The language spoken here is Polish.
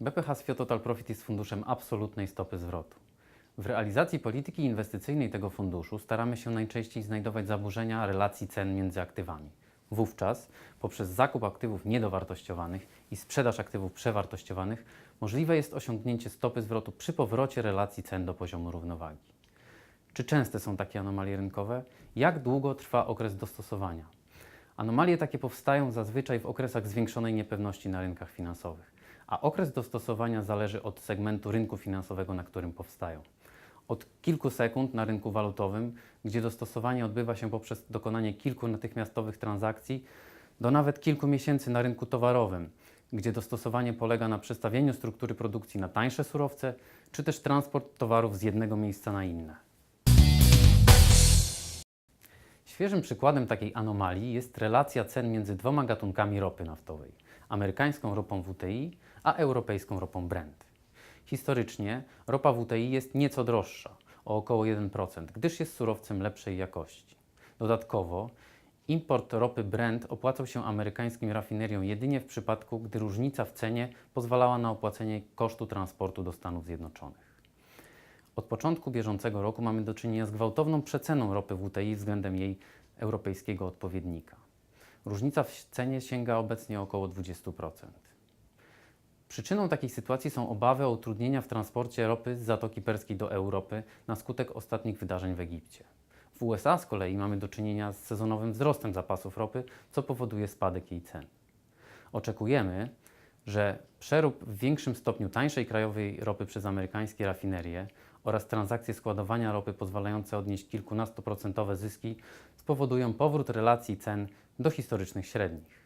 BPH Total Profit jest funduszem absolutnej stopy zwrotu. W realizacji polityki inwestycyjnej tego funduszu staramy się najczęściej znajdować zaburzenia relacji cen między aktywami. Wówczas, poprzez zakup aktywów niedowartościowanych i sprzedaż aktywów przewartościowanych, możliwe jest osiągnięcie stopy zwrotu przy powrocie relacji cen do poziomu równowagi. Czy częste są takie anomalie rynkowe? Jak długo trwa okres dostosowania? Anomalie takie powstają zazwyczaj w okresach zwiększonej niepewności na rynkach finansowych, a okres dostosowania zależy od segmentu rynku finansowego, na którym powstają. Od kilku sekund na rynku walutowym, gdzie dostosowanie odbywa się poprzez dokonanie kilku natychmiastowych transakcji, do nawet kilku miesięcy na rynku towarowym, gdzie dostosowanie polega na przestawieniu struktury produkcji na tańsze surowce, czy też transport towarów z jednego miejsca na inne. Świeżym przykładem takiej anomalii jest relacja cen między dwoma gatunkami ropy naftowej: amerykańską ropą WTI a europejską ropą Brent. Historycznie ropa WTI jest nieco droższa, o około 1%, gdyż jest surowcem lepszej jakości. Dodatkowo import ropy Brent opłacał się amerykańskim rafineriom jedynie w przypadku, gdy różnica w cenie pozwalała na opłacenie kosztu transportu do Stanów Zjednoczonych. Od początku bieżącego roku mamy do czynienia z gwałtowną przeceną ropy WTI względem jej europejskiego odpowiednika. Różnica w cenie sięga obecnie około 20%. Przyczyną takiej sytuacji są obawy o utrudnienia w transporcie ropy z Zatoki Perskiej do Europy na skutek ostatnich wydarzeń w Egipcie. W USA z kolei mamy do czynienia z sezonowym wzrostem zapasów ropy, co powoduje spadek jej cen. Oczekujemy, że przerób w większym stopniu tańszej krajowej ropy przez amerykańskie rafinerie oraz transakcje składowania ropy pozwalające odnieść kilkunastoprocentowe zyski spowodują powrót relacji cen do historycznych średnich.